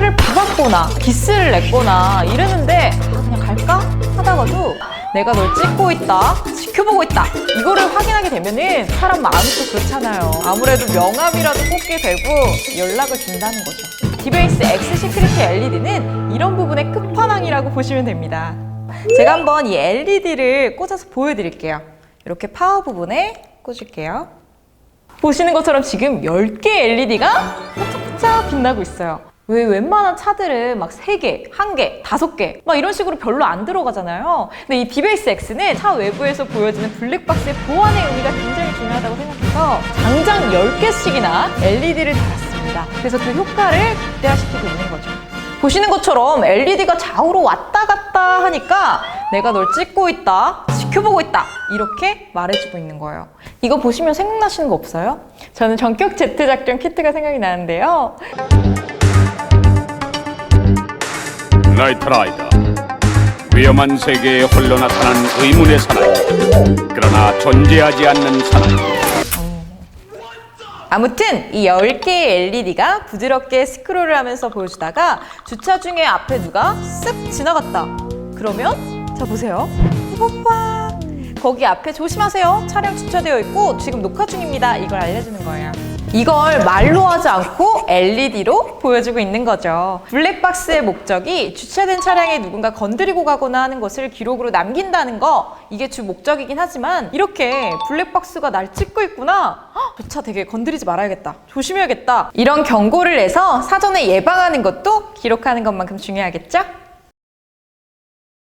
차를 박았거나 기스를 냈거나 이랬는데 아, 그냥 갈까 하다가도 내가 널 찍고 있다, 지켜보고 있다 이거를 확인하게 되면은 사람 마음도 그렇잖아요. 아무래도 명함이라도 꽂게 되고 연락을 준다는 거죠. 디베이스 X 시크릿 LED는 이런 부분의 끝판왕이라고 보시면 됩니다. 제가 한번 이 LED를 꽂아서 보여드릴게요. 이렇게 파워 부분에 꽂을게요. 보시는 것처럼 지금 10개 LED가 반짝반짝 빛나고 있어요. 왜 웬만한 차들은 막 3개, 1개, 5개 막 이런 식으로 별로 안 들어가잖아요. 근데 이 디베이스 X는 차 외부에서 보여지는 블랙박스의 보안의 의미가 굉장히 중요하다고 생각해서 장장 10개씩이나 LED를 달았습니다. 그래서 그 효과를 극대화시키고 있는 거죠. 보시는 것처럼 LED가 좌우로 왔다 갔다 하니까 내가 널 찍고 있다, 지켜보고 있다 이렇게 말해주고 있는 거예요. 이거 보시면 생각나시는 거 없어요? 저는 전격 제트 작전 키트가 생각이 나는데요. 나이트 라이더 위험한 세계에 홀로 나타난 의문의 사나이 그러나 존재하지 않는 사나이 아무튼 이 10개의 LED가 부드럽게 스크롤을 하면서 보여주다가 주차 중에 앞에 누가 쓱 지나갔다. 그러면 자 보세요. 빠빠. 거기 앞에 조심하세요. 차량 주차되어 있고 지금 녹화 중입니다. 이걸 알려주는 거예요. 이걸 말로 하지 않고 LED로 보여주고 있는 거죠. 블랙박스의 목적이 주차된 차량에 누군가 건드리고 가거나 하는 것을 기록으로 남긴다는 거 이게 주 목적이긴 하지만 이렇게 블랙박스가 날 찍고 있구나. 저차 되게 건드리지 말아야겠다. 조심해야겠다. 이런 경고를 내서 사전에 예방하는 것도 기록하는 것만큼 중요하겠죠?